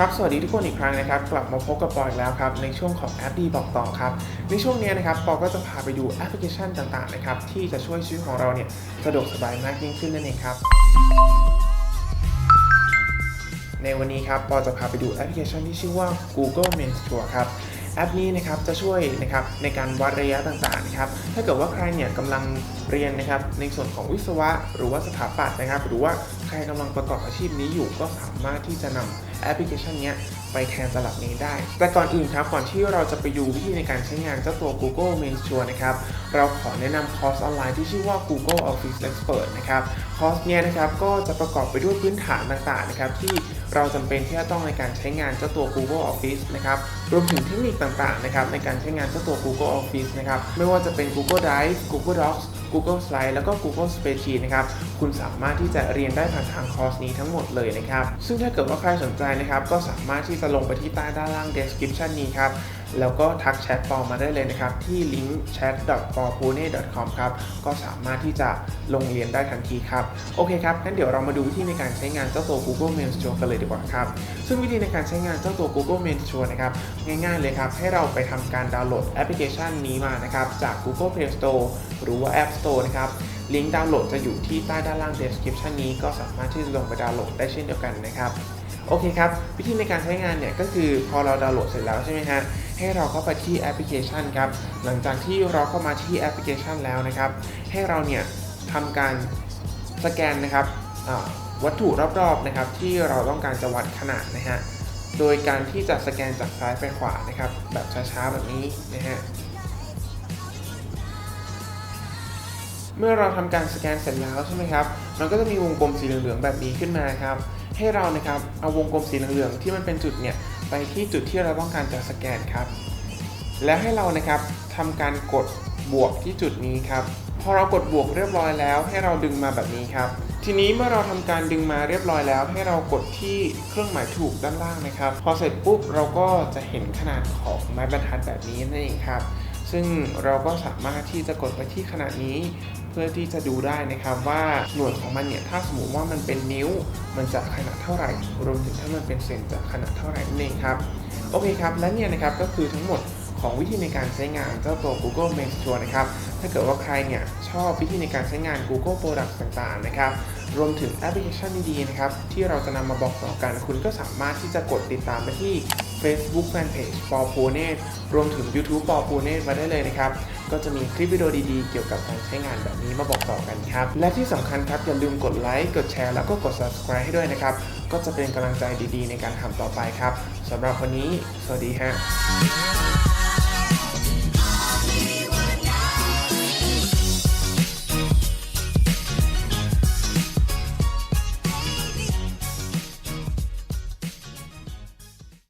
ครับ สวัสดีทุกคนอีกครั้งนะครับ กลับมาพบกับปออีกแล้วครับ ในช่วงของแอปดีบอกต่อครับ ในช่วงนี้นะครับปอก็จะพาไปดูแอปพลิเคชันต่างๆนะครับ ที่จะช่วยชีวิตของเราเนี่ยสะดวกสบายมากยิ่งขึ้นนั่นเองครับในวันนี้ครับปอจะพาไปดูแอปพลิเคชันที่ชื่อว่า Google Maps Tour ครับแอปนี้นะครับจะช่วยนะครับในการวัดระยะต่างๆนะครับถ้าเกิดว่าใครเนี่ยกำลังเรียนนะครับในส่วนของวิศวะ หรือว่าสถาปัตย์นะครับ หรือว่าใครกำลังประกอบอาชีพนี้อยู่ก็สามารถที่จะนำ แอปพลิเคชันนี้ไปแทนสลับนี้ได้ แต่ก่อนอื่นครับก่อนที่เราจะไปดูวิธีในการใช้งานเจ้าตัว Google Maps Tour นะครับ เราขอแนะนำคอร์สออนไลน์ที่ชื่อว่า Google Office Expert นะครับ คอร์สเนี้ยนะครับก็จะประกอบไปด้วยพื้นฐานต่างๆนะครับที่เราจำเป็นที่จะต้องในการใช้งานเจ้าตัว Google Office นะครับรวมถึงเทคนิคต่างๆนะครับในการใช้งานเจ้าตัว Google Office นะครับไม่ว่าจะเป็น Google Drive Google Docs Google Slide แล้วก็ Google Spreadsheet นะครับ คุณสามารถที่จะเรียนได้ผ่านทางคอร์สนี้ทั้งหมดเลยนะครับ ซึ่งถ้าเกิดว่าใครสนใจนะครับ ก็สามารถที่จะลงไปที่ใต้ด้านล่าง description นี้ครับแล้วก็ทักแชทปอมาได้เลยนะครับ ที่ลิงก์ chat.popone.com ครับ ก็สามารถที่จะลงเรียนได้ทันทีครับ โอเคครับ งั้นเดี๋ยวเรามาดูวิธีในการใช้งานเจ้าตัว Google Maps Store กันเลยดีกว่าครับ ซึ่งวิธีในการใช้งานเจ้าตัว Google Maps Store นะครับ ง่ายๆเลยครับ ให้เราไปทำการดาวน์โหลดแอปพลิเคชันนี้มานะครับ จาก Google Play Store หรือว่า App Store นะครับ ลิงก์ดาวน์โหลดจะอยู่ที่ใต้ด้านล่าง description นี้ก็สามารถที่จะลงไปดาวน์โหลดได้เช่นเดียวกันนะครับโอเคครับ วิธีในการใช้งานเนี่ยก็คือพอเราดาวน์โหลดเสร็จแล้วใช่ไหมฮะให้เราเข้าไปที่แอปพลิเคชันครับหลังจากที่เราเข้ามาที่แอปพลิเคชันแล้วนะครับ ให้เราเนี่ยทำการสแกนนะครับวัตถุรอบๆนะครับที่เราต้องการจะวัดขนาดนะฮะโดยการที่จะสแกนจากซ้ายไปขวานะครับแบบช้าๆแบบนี้นะฮะ เมื่อเราทำการสแกนเสร็จแล้วใช่ไหมครับ มันก็จะมีวงกลมสีเหลืองๆแบบนี้ขึ้นมาครับ ให้เรานะครับเอาวงกลมสีเหลืองๆที่มันเป็นจุดเนี่ยไปที่จุดที่เราต้องการจะสแกนครับ และให้เรานะครับทำการกดบวกที่จุดนี้ครับ พอเรากดบวกเรียบร้อยแล้ว ให้เราดึงมาแบบนี้ครับ ทีนี้เมื่อเราทำการดึงมาเรียบร้อยแล้ว ให้เรากดที่เครื่องหมายถูกด้านล่างนะครับ พอเสร็จปุ๊บเราก็จะเห็นขนาดของไม้บรรทัดแบบนี้นั่นเองครับ ซึ่งเราก็สามารถที่จะกดไปที่ขนาดนี้เพื่อที่จะดูได้นะครับว่าหน่วยของมันเนี่ยถ้าสมมติว่ามันเป็นนิ้ว มันจะขนาดเท่าไหร่ รวมถึงถ้ามันเป็นเซนจะขนาดเท่าไหร่นั่นเองครับโอเคครับและเนี่ยนะครับก็คือทั้งหมดของวิธีในการใช้งานเจ้าตัว Google Maps Tour นะครับ ถ้าเกิดว่าใครเนี่ยชอบวิธีในการใช้งาน Google Product ต่างๆ นะครับ รวมถึงแอปพลิเคชันดีๆ นะครับ ที่เราจะนำมาบอกต่อกัน คุณก็สามารถที่จะกดติดตามไปที่ Facebook Fanpage ปอปูเนตรวมถึง YouTube ปอปูเนตมาได้เลยนะครับ ก็จะมีคลิปวิดีโอดีๆ เกี่ยวกับการใช้งานแบบนี้มาบอกต่อกันครับ และที่สำคัญครับ อย่าลืมกดไลค์กดแชร์แล้วก็กด subscribe ให้ด้วยนะครับ ก็จะเป็นกำลังใจดีๆ ในการทำต่อไปครับสำหรับวันนี้ สวัสดีฮะ